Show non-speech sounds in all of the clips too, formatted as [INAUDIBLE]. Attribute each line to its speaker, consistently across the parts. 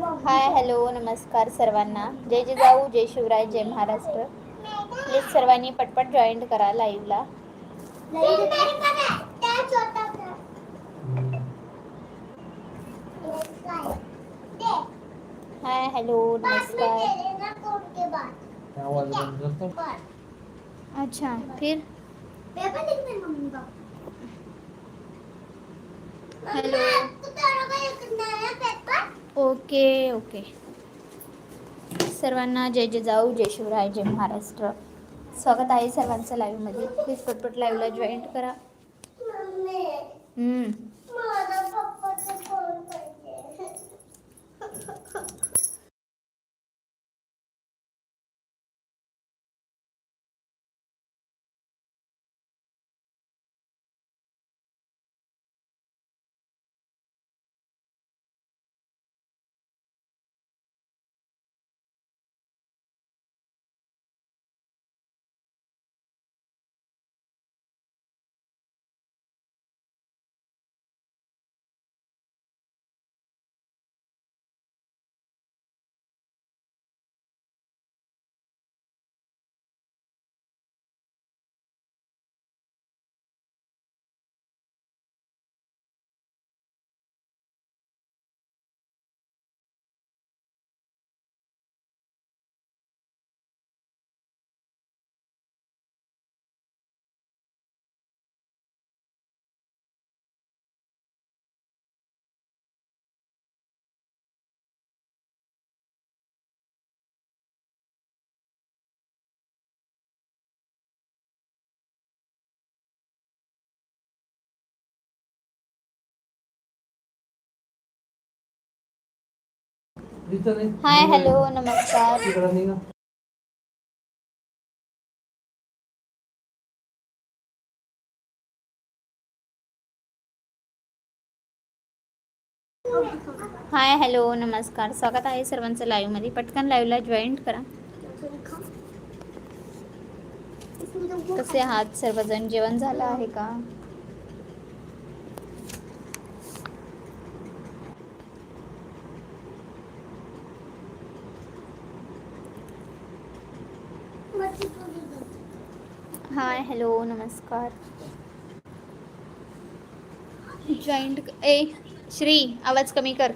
Speaker 1: हाय hello नमस्कार सर्वांना. जय जिजाऊ, जय शिवराय, जय महाराष्ट्र. प्लीज़ सर्वांनी पटपट जॉईंट करा लाईव्हला हाय हॅलो नमस्कार. अच्छा फिर? Hello okay okay. सर्वांना जय जय जाऊ जय शिवराय जय महाराष्ट्र. स्वागत आहे सर्वांचं लाईव्हमध्ये प्लीज पटपट लाईव्हला जॉईंट करा. हाय हॅलो नमस्कार. हाय हॅलो नमस्कार स्वागत आहे सर्वांचं लाईव्हमध्ये पटकन लाईव्हला जॉईंट करा कसे आहात सर्वजण जेवण झालं आहे का हाय हॅलो नमस्कार। जॉईंट ए श्री आवाज़ कमी कर.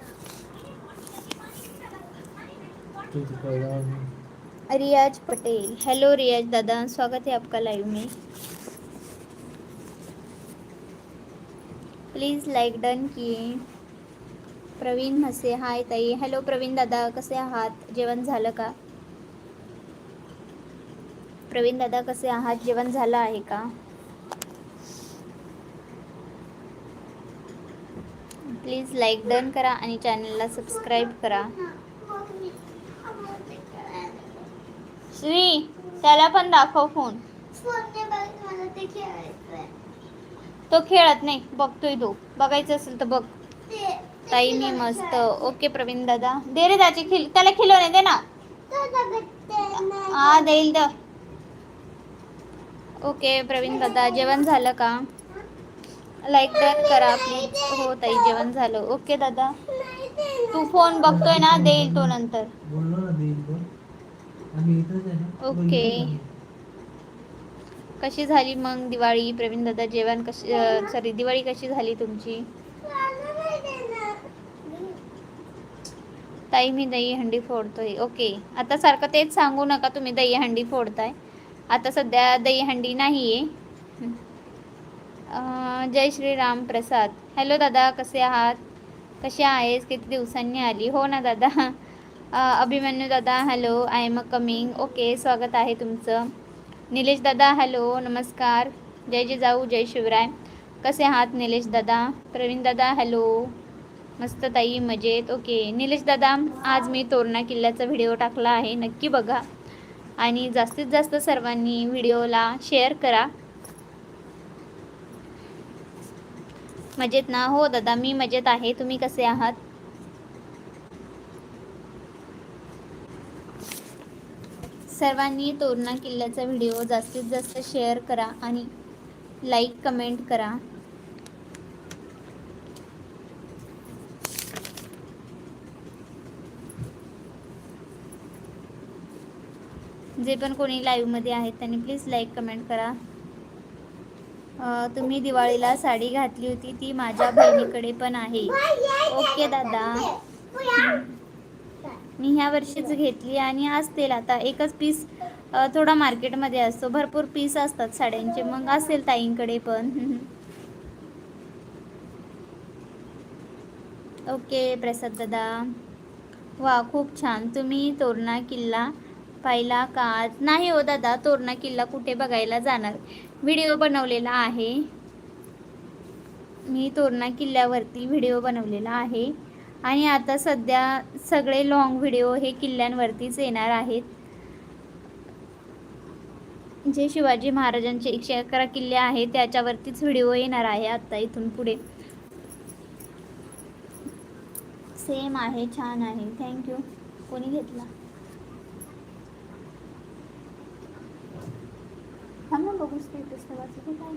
Speaker 1: रियाज पटेल। हेलो रियाज दादा स्वागत है आपका लाइव में। प्लीज़ लाईक डन किए। प्रवीण म्हसे हाय ताई. हॅलो प्रवीण दादा कसे आहात? जेवण झालं का? प्रवीण दादा कसे आहात? जेवण झालं आहे का? प्लीज लाईक डन करा आणि चॅनलला सबस्क्राईब करा. श्री त्याला पण दाखव फोन तो खेळत नाही. बघतोय तो. बघायचं असेल तर बघ. ताई मी मस्त. ओके प्रवीण दादा. दे रे त्याची खिल त्याला खिलवणे दे ना. हा देईल द ओके प्रवीण दादा जेवण झालं का? लाईक डन करा प्लीज हो ताई जेवण झालं. ओके दादा. तू फोन बघतोय ना देईल तो नंतर. ओके. कशी झाली मग दिवाळी? प्रवीण दादा जेवण कशी सॉरी दिवाळी कशी झाली तुमची? ताई मी दही हंडी फोडतोय. ओके. आता सारखं तेच सांगू नका तुम्ही दही हंडी फोडताय. आता सध्या दही हंडी नाही आहे जय श्रीराम प्रसाद. हॅलो दादा कसे आहात? कसे आहेस? किती दिवसांनी आली. हो ना दादा. अभिमन्यू दादा hello I am a coming okay स्वागत आहे तुमचं. निलेश दादा हॅलो नमस्कार. जय जिजाऊ जय शिवराय. कसे आहात निलेश दादा? प्रवीण दादा हॅलो मस्त ताई मजेत. ओके निलेश दादा आज मी तोरणा किल्ल्याचा व्हिडिओ टाकला आहे. नक्की बघा. आणि जास्तीत जास्त सर्वांनी व्हिडिओला शेअर करा. मजेत ना? हो दादा मी मजेत आहे. तुम्ही कसे आहात? सर्वांनी तोरणा किल्ल्याचा व्हिडिओ जास्तीत जास्त शेअर करा आणि लाईक कमेंट करा. जे पण कोणी लाईव्हमध्ये आहेत त्यांनी प्लीज लाईक कमेंट करा. तुम्ही दिवाळीला साडी घातली होती ती माझ्या बहिणीकडे पण आहे. ओके दादा. मी ह्या वर्षीच घेतली आणि असतील आता एकच पीस थोडा मार्केटमध्ये असतो. भरपूर पीस असतात साड्यांचे. मग असेल ताईंकडे पण. ओके प्रसाद दादा. वा खूप छान. तुम्ही तोरणा किल्ला पाहिला का नाही हो दादा तोरणा किल्ला कुठे बघायला जाणार? व्हिडिओ बनवलेला आहे. मी तोरणा किल्ल्यावरती व्हिडिओ बनवलेला आहे. आणि आता सध्या सगळे लॉंग व्हिडिओ हे किल्ल्यांवरतीच येणार आहेत. जे शिवाजी महाराजांचे एकशे अकरा किल्ले आहेत त्याच्यावरतीच व्हिडिओ येणार आहे आता इथून पुढे. सेम आहे छान आहे. थँक्यू कोणी घेतला? थांब ना बघू स्टेटस वाचलं काय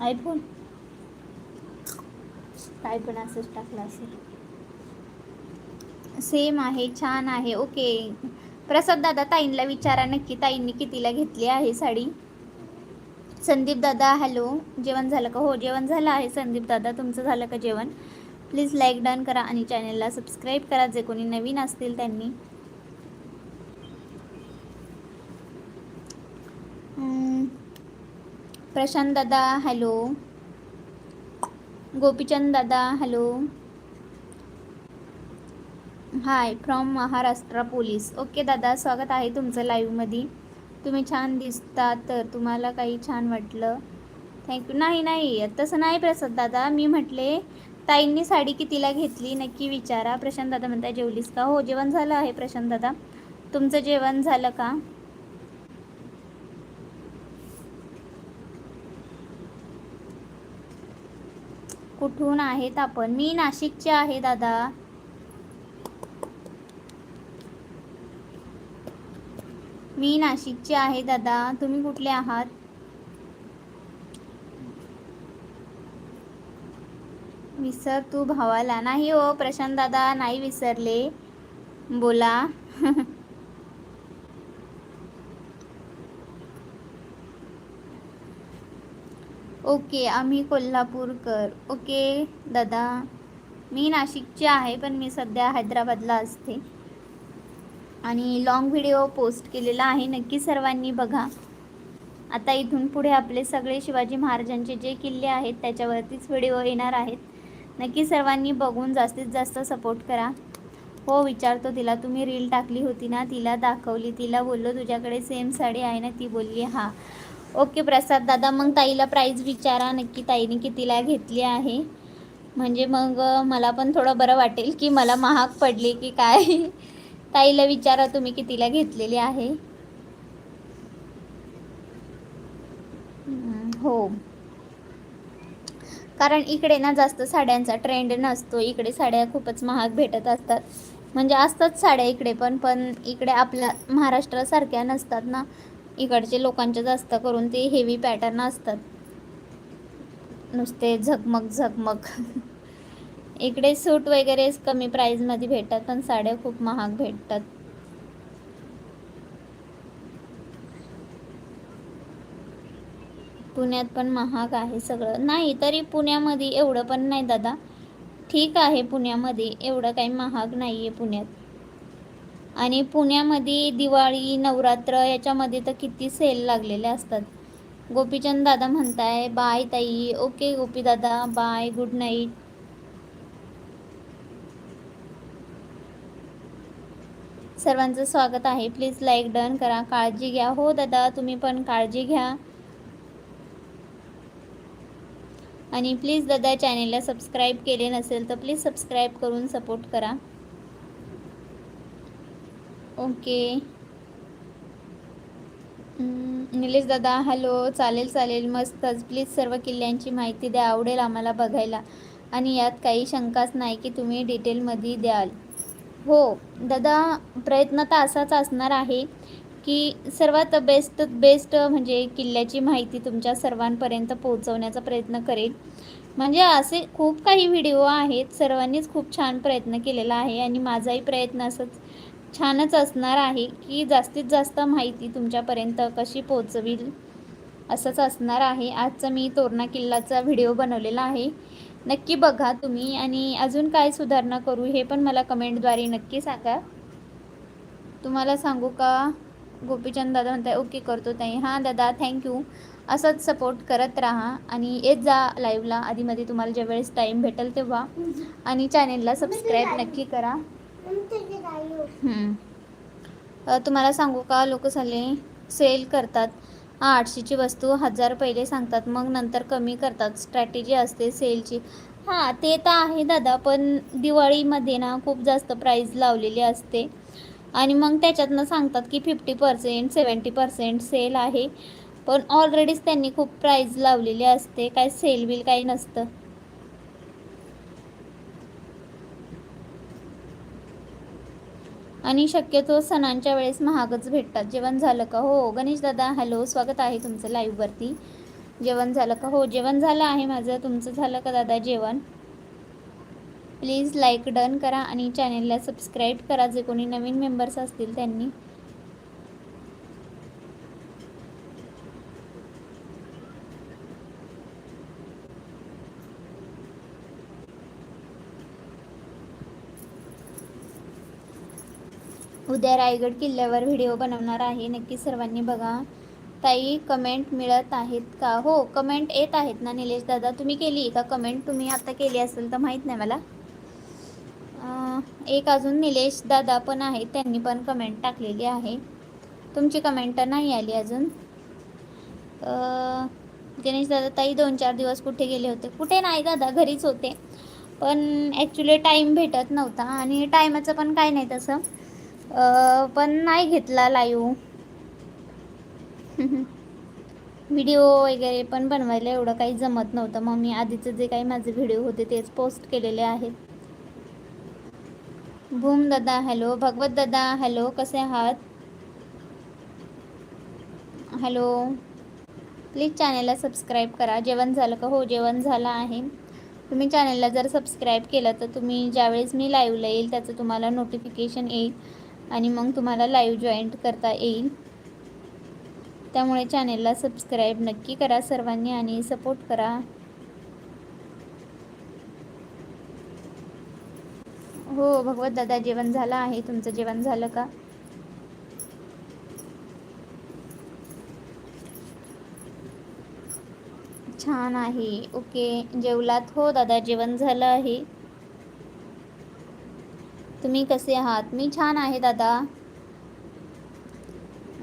Speaker 1: आयफोन काय पण असंच टाकलं असेल. सेम आहे छान आहे. ओके प्रसाद दादा ताईंला विचारा नक्की. ताईंनी कितीला घेतली आहे साडी? संदीप दादा हॅलो जेवण झालं का? हो जेवण झालं आहे. संदीप दादा तुमचं झालं का जेवण? प्लीज लाईक डन करा आणि चॅनलला सबस्क्राईब करा जे कोणी नवीन असतील त्यांनी. प्रशांत दादा हॅलो. गोपीचंद दादा hello. Hi from Maharashtra police. Okay दादा स्वागत आहे तुमचं लाईव्हमध्ये. तुम्ही छान दिसता तर तुम्हाला काही छान वाटलं. थँक्यू. नाही नाही तसं नाही प्रसाद दादा. मी म्हटले ताईंनी साडी कितीला घेतली नक्की विचारा. प्रशांत दादा म्हणताय जेवलीस का? हो जेवण झालं आहे प्रशांत दादा. तुमचं जेवण झालं का? कुठून आहेत आपण? मी नाशिकचे आहे दादा. मी नाशिकचे आहे दादा. तुम्ही कुठले आहात? विसर तू भावाला. नाही हो प्रशांत दादा नाही विसरले. बोला. [LAUGHS] ओके आम्ही कोल्हापूरकर. ओके दादा. मी नाशिकची आहे पण मी सध्या हैदराबादला असते. आणि लॉंग व्हिडिओ पोस्ट केलेला आहे नक्की सर्वांनी बघा. आता इथून पुढे आपले सगळे शिवाजी महाराजांचे जे किल्ले आहेत त्याच्यावरतीच व्हिडिओ येणार आहेत. नक्की सर्वांनी बघून जास्तीत जास्त सपोर्ट करा. हो विचारतो तिला तुम्ही रील टाकली होती ना? तिला दाखवली तिला बोललो तुझ्याकडे सेम साडी आहे ना ती बोलली हां. ओके प्रसाद दादा मग ताईला प्राईज विचारा नक्की ताईने कितीला घेतली आहे. म्हणजे मग मला पण थोडं बरं वाटेल की मला महाग पडली की काय. [LAUGHS] ताईला विचारा तुम्ही कितीला घेतलेली आहे? हो. कारण इकडे ना जास्त साड्यांचा ट्रेंड नसतो. इकडे साड्या खूपच महाग भेटत असतात. म्हणजे असतात साड्या इकडे पण पण इकडे आपल्या महाराष्ट्रासारख्या नसतात ना. इकडचे लोकांचे जास्त करून ते हेवी पॅटर्न असतात. नुसते झगमग झगमग. [LAUGHS] इकडे सूट वगैरे कमी प्राईजमध्ये भेटतात पण साड्या खूप महाग भेटतात. पुण्यात पण महाग आहे सगळं. नाही तरी पुण्यामध्ये एवढं पण नाही दादा. ठीक आहे पुण्यामध्ये एवढं काही महाग नाही आहे पुण्यात. आणि पुण्यामध्ये दिवाळी नवरात्र याच्यामध्ये तर किती सेल लागलेले असतात. गोपीचंद दादा म्हणताय बाय ताई. ओके गोपी दादा बाय गुड नाईट सर्वांचं स्वागत आहे. प्लीज लाईक डन करा. काळजी घ्या. हो दादा तुम्ही पण काळजी घ्या. आणि प्लीज दादा चॅनेलला सबस्क्राईब केले नसेल तर प्लीज सबस्क्राईब करून सपोर्ट करा. ओके. निलेश दादा हॅलो चालेल चालेल मस्तच प्लीज सर्व किल्ल्यांची माहिती द्या आवडेल आम्हाला बघायला. आणि यात काही शंकाच नाही की तुम्ही डिटेलमध्ये द्याल. हो दादा प्रयत्न तर असाच असणार आहे. की सर्वात बेस्ट बेस्ट म्हणजे किल्ल्याची माहिती तुमच्या सर्वांपर्यंत पोहोचवण्याचा प्रयत्न करेल. म्हणजे असे खूप काही व्हिडिओ आहेत. सर्वांनीच खूप छान प्रयत्न केलेला आहे आणि माझाही प्रयत्न असंच छानच असणार आहे की जास्तीत जास्त माहिती तुमच्यापर्यंत कशी पोचवील असंच असणार आहे. आजचा मी तोरणा किल्लाचा व्हिडिओ बनवलेला आहे. नक्की बघा तुम्ही आणि अजून काय सुधारणा करू हे पण मला कमेंटद्वारे नक्की सांगा. तुम्हाला सांगू का? गोपीचंद दादा म्हणताय ओके करतो ताई. हां दादा थँक्यू असंच सपोर्ट करत राहा आणि येत जा लाईव्हला आधीमध्ये तुम्हाला ज्यावेळेस टाईम भेटेल तेव्हा. आणि चॅनेलला सबस्क्राईब नक्की करा. तुम्हाला सांगू का? लोक झाले सेल करतात. आठशेची वस्तू हजार पहिले सांगतात. मग नंतर कमी करतात. स्ट्रॅटेजी असते सेलची हां ते तर आहे दादा पण दिवाळीमध्ये ना खूप जास्त प्राईज लावलेली असते. आणि मग त्याच्यातनं सांगतात की fifty percent seventy percent sale आहे. पण ऑलरेडीच त्यांनी खूप प्राईज लावलेली असते. काय सेल बिल काही नसतं. आणि शक्यतो सणांच्या वेळेस महागच भेटतात. जेवण झालं का? हो गणेश दादा हॅलो स्वागत आहे तुमचं लाईव्हवरती जेवण झालं का? हो जेवण झालं आहे माझं. तुमचं झालं का दादा जेवण? प्लीज लाईक डन करा आणि चॅनेलला सबस्क्राईब करा जे कोणी नवीन मेंबर्स असतील त्यांनी. उद्या रायगड किल्ल्यावर व्हिडिओ बनवणार आहे. नक्की सर्वांनी बघा. ताई कमेंट मिळत आहेत का? हो कमेंट येत आहेत ना निलेश दादा. तुम्ही केली का? कमेंट तुम्ही आता केली असेल तर माहीत नाही मला. एक अजून निलेश दादा पण आहेत त्यांनी पण कमेंट टाकलेली आहे. तुमची कमेंट नाही आली अजून. गणेश दादा ताई दोन चार दिवस कुठे गेले होते? कुठे नाही दादा घरीच होते. पण ॲक्च्युली टाईम भेटत नव्हता आणि टायमाचं पण काय नाही तसं. पण नाही घेतला लाईव्ह व्हिडिओ वगैरे पण बनवायला एवढं काही जमत नव्हतं. मग मी आधीचं जे काही माझे व्हिडिओ होते तेच पोस्ट केलेले आहेत. भूम दादा हॅलो. भगवत दादा हॅलो. कसे आहात? हॅलो. प्लीज चॅनेलला सबस्क्राईब करा. जेवण झालं का? हो जेवण झालं आहे. तुम्ही चॅनेलला जर सबस्क्राईब केलं तर तुम्ही ज्यावेळेस मी लाईव्हला येईल त्याचं तुम्हाला नोटिफिकेशन येईल आणि मग तुम्हाला लाईव्ह जॉईंट करता येईल. त्यामुळे चॅनेलला सबस्क्राईब नक्की करा सर्वांनी आणि सपोर्ट करा. हो भगवत दादा जेवण झालं आहे. तुमचं जेवण झालं का? छान आहे. ओके जेवलात? हो दादा जेवण झालं आहे. तुम्ही कसे आहात? मी छान आहे दादा.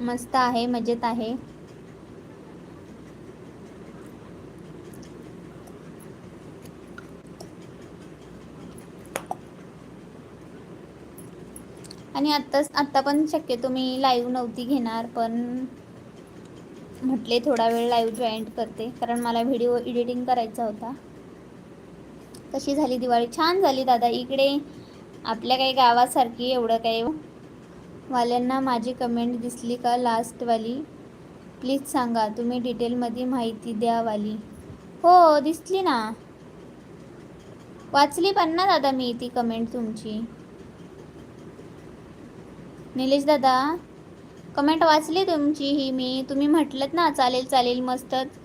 Speaker 1: मस्त आहे मजेत आहे. आणि आत्ताच आत्ता पण शक्यतो मी लाईव्ह नव्हती घेणार पण म्हटले थोडा वेळ लाईव्ह जॉईंट करते कारण मला व्हिडिओ एडिटिंग करायचा होता. कशी झाली दिवाळी? छान झाली दादा. इकडे आपल्या काही गावासारखी एवढं काही वाल्यांना माझी कमेंट दिसली का लास्टवाली प्लीज सांगा. तुम्ही डिटेलमध्ये माहिती द्या वाली. हो दिसली ना. वाचली पण ना दादा मी ती कमेंट तुमची. निलेश दादा कमेंट वाचली तुमची ही मी. तुम्ही म्हटलं ना चालेल चालेल मस्तच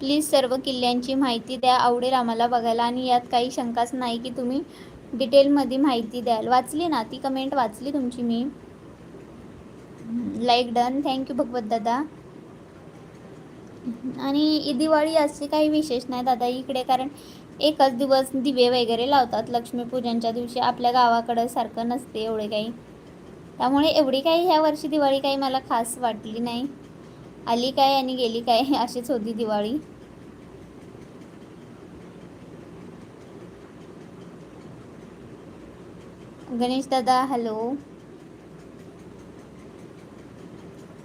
Speaker 1: प्लीज सर्व किल्ल्यांची माहिती द्या आवडेल आम्हाला बघायला आणि यात काही शंकाच नाही की तुम्ही डिटेलमध्ये माहिती द्याल. वाचली ना ती कमेंट वाचली तुमची मी. Like done thank you Bhagwat दादा. आणि दिवाळी असे काही विशेष नाही दादा इकडे कारण एकच दिवस दिवे वगैरे लावतात लक्ष्मीपूजनच्या दिवशी. आपल्या गावाकडं सारखं नसते एवढे काही. त्यामुळे एवढी काही ह्या वर्षी दिवाळी काही मला खास वाटली नाही. आली काय आणि गेली काय [LAUGHS] अशीच होती दिवाळी. गणेश दादा हॅलो.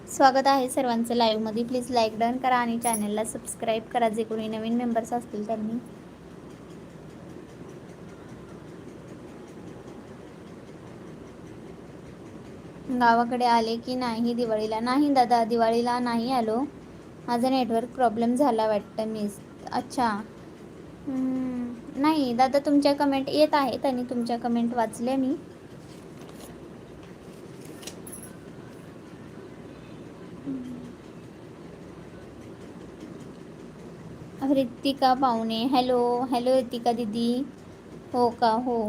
Speaker 1: स्वागत आहे सर्वांचं लाईव्हमध्ये प्लीज लाईक डन करा आणि चॅनलला सबस्क्राईब करा. जे कोणी नवीन मेंबर्स असतील त्यांनी. गावाकडे आले की नाही दिवाळीला? नाही दादा दिवाळीला नाही आलो. माझा नेटवर्क प्रॉब्लेम झाला वाटतं मिस अच्छा. नाही दादा तुमच्या कमेंट येत आहेत आणि तुमच्या कमेंट वाचल्या मी. रितिका पाहुणे. हॅलो हॅलो रितिका दिदी. हो का? हो.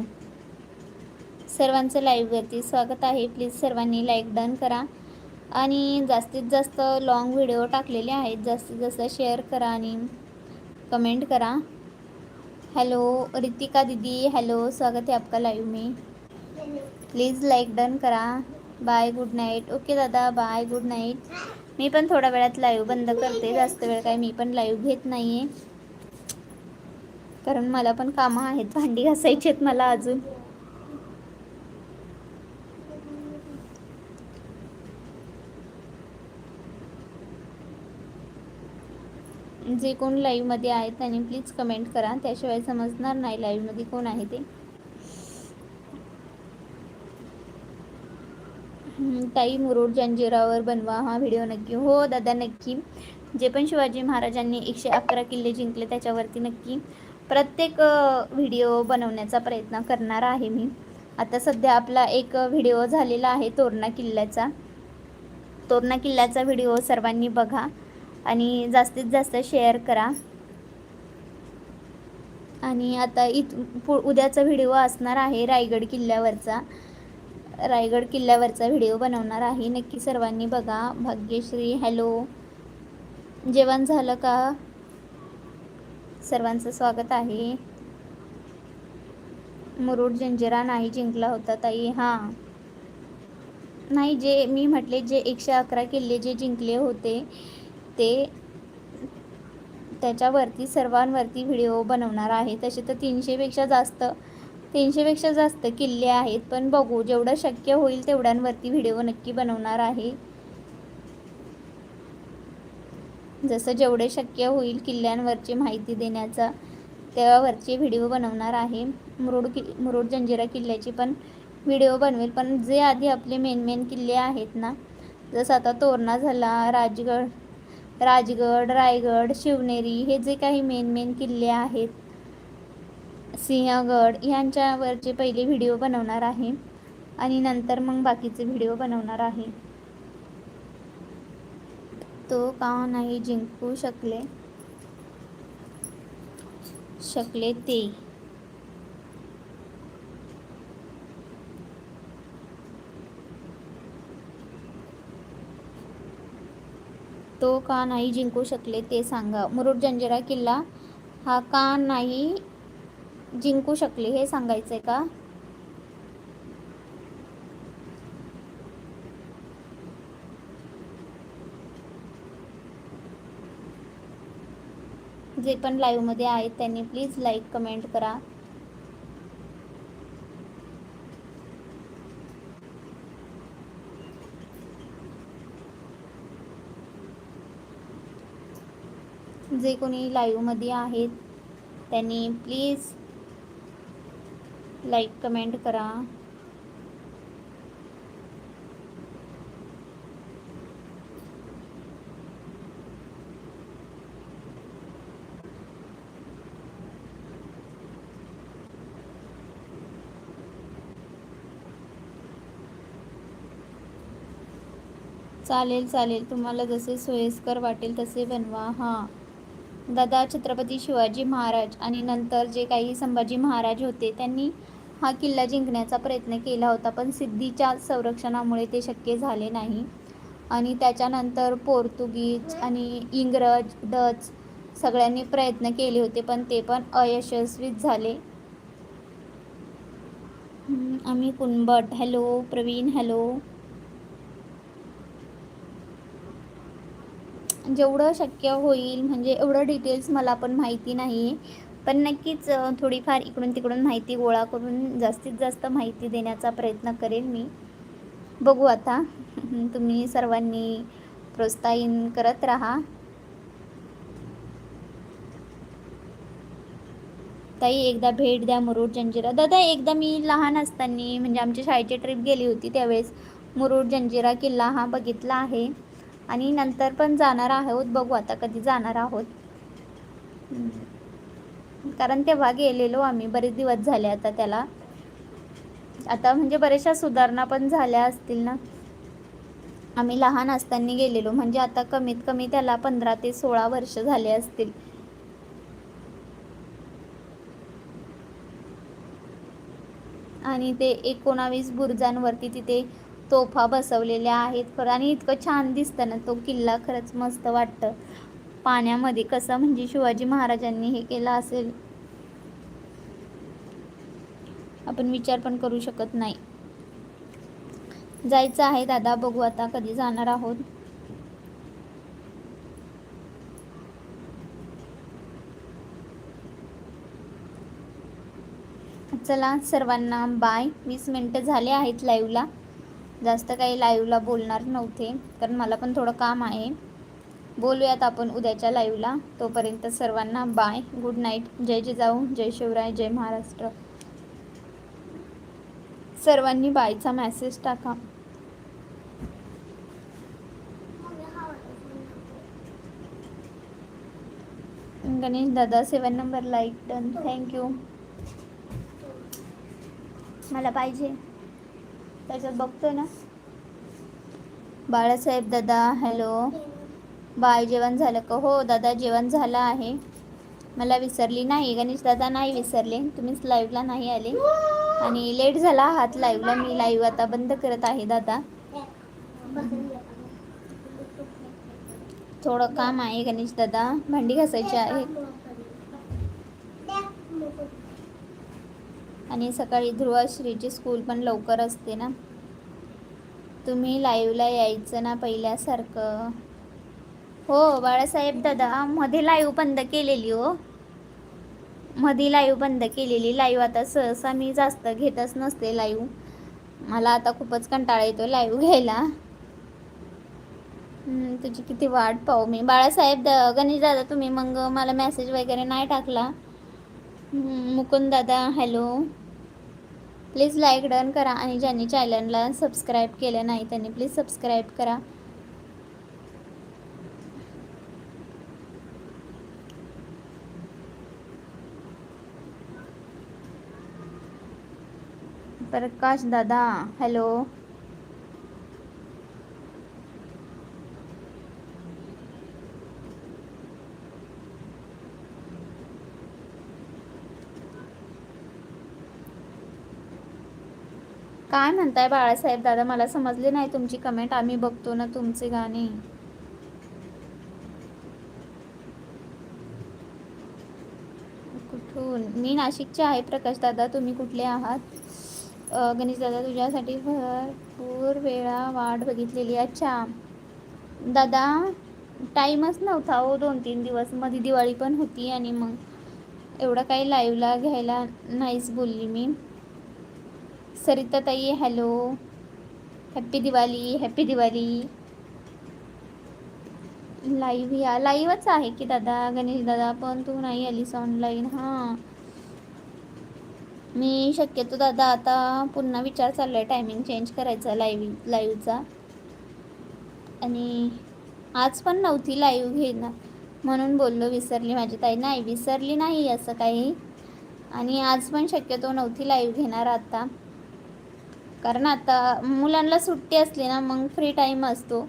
Speaker 1: सर्वांचं लाईव्हवरती स्वागत आहे. प्लीज सर्वांनी लाईक डन करा. आणि जास्तीत जास्त लॉंग व्हिडिओ टाकलेले आहेत. जास्तीत जास्त शेअर करा आणि कमेंट करा. हॅलो रितिका दीदी. हॅलो स्वागत आहे आपका लाईव्ह में. प्लीज़ लाईक डन करा. बाय गुड नाईट ओके दादा बाय गुड नाईट मी पण थोड्या वेळात लाईव्ह बंद करते. जास्त वेळ काय मी पण लाईव्ह घेत नाही आहे कारण मला पण कामं आहेत. भांडी घासायची आहेत मला अजून. जे कोण लाईव्हमध्ये आहेत त्यांनी प्लीज कमेंट करा. त्याशिवाय समजणार नाही लाईव्हमध्ये कोण आहे ते. ताई मुरुड जंजिरावर बनवा. हा व्हिडिओ नक्की. हो दादा नक्की. जे पण शिवाजी महाराजांनी एकशे अकरा किल्ले जिंकले त्याच्यावरती नक्की प्रत्येक व्हिडिओ बनवण्याचा प्रयत्न करणार आहे मी. आता सध्या आपला एक व्हिडिओ झालेला आहे तोरणा किल्ल्याचा. तोरणा किल्ल्याचा व्हिडिओ सर्वांनी बघा. आणि जास्तीत जास्त शेअर करा. आणि आता इत पु उद्याचा व्हिडिओ असणार आहे रायगड किल्ल्यावरचा. रायगड किल्ल्यावरचा व्हिडिओ बनवणार आहे. नक्की सर्वांनी बघा. भाग्यश्री हॅलो जेवण झालं का? सर्वांचं स्वागत आहे. मुरुड जंजिरा नाही जिंकला होता ताई. हां. नाही जे मी म्हटले जे एकशे अकरा किल्ले जे जिंकले होते ते त्याच्यावरती सर्वांवरती व्हिडिओ बनवणार आहे. तसे तर तीनशेपेक्षा जास्त तीनशेपेक्षा जास्त किल्ले आहेत. पण बघू जेवढं शक्य होईल तेवढ्यांवरती व्हिडिओ नक्की बनवणार आहे. जसं जेवढे शक्य होईल किल्ल्यांवरची माहिती देण्याचा त्यावरचे व्हिडिओ बनवणार आहे. मुरुड कि मुरुड जंजिरा किल्ल्याची पण व्हिडिओ बनवेल. पण जे आधी आपले मेन मेन किल्ले आहेत ना जसं आता तोरणा झाला राजगड राजगड रायगड शिवनेरी हे जे काही मेन मेन किल्ले आहेत सिंहगड ह्यांच्यावरचे पहिले व्हिडिओ बनवणार आहे आणि नंतर मग बाकीचे व्हिडिओ बनवणार आहे. तो का नाही जिंकू शकले? शकले ते. तो का नाही जिंकू शकले ते सांगा. मुरुड जंजिरा किल्ला हा का नाही जिंकू शकले हे सांगायचं आहे का? जे पण लाईव्हमध्ये आहेत त्यांनी प्लीज लाईक कमेंट करा. जे कोणी लाईव्हमध्ये आहेत त्यांनी प्लीज लाईक कमेंट करा. चालेल चालेल. तुम्हाला जसे सोयीस्कर वाटेल तसे बनवा. हां. दादा छत्रपती शिवाजी महाराज आणि नंतर जे काही संभाजी महाराज होते त्यांनी हा किल्ला जिंकण्याचा प्रयत्न केला होता पण सिद्धीच्या संरक्षणामुळे ते शक्य झाले नाही. आणि त्याच्यानंतर पोर्तुगीज आणि इंग्रज डच सगळ्यांनी प्रयत्न केले होते पण ते पण अयशस्वीच झाले. आम्ही कुंभट हॅलो प्रवीण हॅलो. जेवढं शक्य होईल म्हणजे एवढं डिटेल्स मला पण माहिती नाही. आहे पण नक्कीच थोडीफार इकडून तिकडून माहिती गोळा करून जास्तीत जास्त माहिती देण्याचा प्रयत्न करेन मी. बघू आता. [LAUGHS] तुम्ही सर्वांनी प्रोत्साहन करत राहा. ताई एकदा भेट द्या मुरुड जंजिरा. दादा एकदा मी लहान असताना म्हणजे आमच्या शाळेची ट्रिप गेली होती त्यावेळेस मुरुड जंजिरा किल्ला हा बघितला आहे. आणि नंतर पण जाणार आहोत. बघू आता कधी जाणार आहोत. कारण तेव्हा गेलेलो आम्ही. बरेच दिवस झाले आता त्याला. आता म्हणजे बऱ्याचशा सुधारणा पण झाल्या असतील ना. आम्ही लहान असताना गेलेलो. म्हणजे आता कमीत कमी त्याला पंधरा ते सोळा वर्ष झाले असतील. आणि ते एकोणावीस बुरुजांवरती तिथे तोफा बसवलेल्या आहेत. खरं आणि इतकं छान दिसतं ना तो किल्ला खरंच मस्त वाटतं. पाण्यामध्ये कसं म्हणजे शिवाजी महाराजांनी हे केलं असेल. आपण विचार पण करू शकत नाही. जायचं आहे दादा बघू आता कधी जाणार आहोत. चला सर्वांना बाय वीस मिनटं झाले आहेत लाईव्हला जास्त काही लाईव्हला बोलणार नव्हते कारण मला पण थोडं काम आहे. बोलूयात आपण उद्याच्या लाईव्हला तोपर्यंत सर्वांना बाय गुड नाईट जय जिजाऊ जय शिवराय जय महाराष्ट्र. सर्वांनी बायचा मेसेज टाका. गणेश दादा seven number like done thank you मला पाहिजे. त्याच्यात बघतोय ना. बाळासाहेब दादा हॅलो. बाय जेवण झालं का? हो दादा जेवण झालं आहे. मला विसरली नाही गणेश दादा नाही विसरले. तुम्हीच लाईव्हला नाही आले. आणि लेट झाला आहात लाईव्हला मी लाईव्ह आता बंद करत आहे दादा. थोडं काम आहे गणेश दादा. भांडी घासायची आहे. आणि सकाळी ध्रुवाश्रीची स्कूल पण लवकर असते ना. तुम्ही लाईव्हला यायचं ना पहिल्यासारखं. हो बाळासाहेब दादा मध्ये लाईव्ह बंद केलेली हो. मध्ये लाईव्ह बंद केलेली. लाईव्ह आता सहसा मी जास्त घेतच नसते लाईव्ह मला आता खूपच कंटाळा येतो लाईव्ह घ्यायला. तुझी किती वाट पाहू मी. बाळासाहेब द गणेश दादा तुम्ही मग मला मेसेज वगैरे नाही टाकला. मुकुंद दादा हॅलो प्लीज लाईक डन करा आणि ज्यांनी चॅनलला सबस्क्राईब केलं नाही त्यांनी प्लीज सबस्क्राईब करा. प्रकाश दादा हॅलो. काय म्हणताय बाळासाहेब दादा? मला समजले नाही तुमची कमेंट आम्ही बघतो ना तुमचे गाणे. कुठून? मी नाशिकचे आहे प्रकाश दादा. तुम्ही कुठले आहात? गणेश दादा तुझ्यासाठी भरपूर वेळा वाट बघितलेली. अच्छा. दादा टाईमच नव्हता हो. दोन तीन दिवस. मध्ये दिवाळी पण होती आणि मग एवढं काही लाईव्हला घ्यायला नाहीच बोलली मी. सरिता ताई hello. Happy Diwali happy Diwali. Live या. लाईव्हच आहे की दादा गणेश दादा पण तू नाही आलीस ऑनलाईन हां. मी शक्यतो दादा आता पुन्हा विचार चाललाय टायमिंग चेंज करायचा लाईव्ह लाईव्हचा आणि आज पण नव्हती लाईव्ह घेणार. म्हणून बोललो विसरली माझी ताई. नाही विसरली नाही असं काही. आणि आज पण शक्यतो नव्हती लाईव्ह घेणार आता. कारण आता मुलांना सुट्टी असली ना मग फ्री टाईम असतो.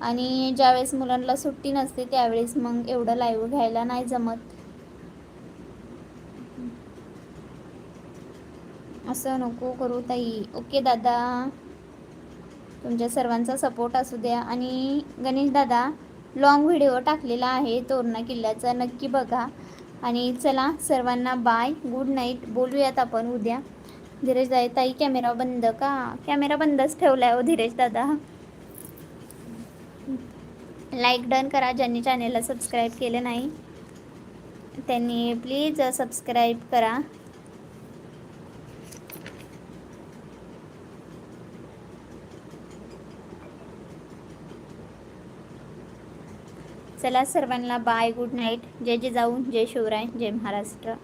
Speaker 1: आणि ज्यावेळेस मुलांना सुट्टी नसते त्यावेळेस मग एवढं लाईव्ह घ्यायला नाही जमत. असं नको करू ताई. ओके दादा. तुमच्या सर्वांचा सपोर्ट असू द्या. आणि गणेश दादा लॉंग व्हिडिओ टाकलेला आहे तोरणा किल्ल्याचा. नक्की बघा. आणि चला सर्वांना बाय गुड नाईट बोलूयात आपण उद्या. धीरज दादा ताई कॅमेरा बंद का? कॅमेरा बंदच ठेवलाय आहे धीरज दादा. लाईक डन करा ज्यांनी चॅनेलला सबस्क्राईब केलं नाही त्यांनी प्लीज सबस्क्राईब करा. चला सर्वांना बाय गुड नाईट जय जिजाऊ जय शिवराय जय महाराष्ट्र.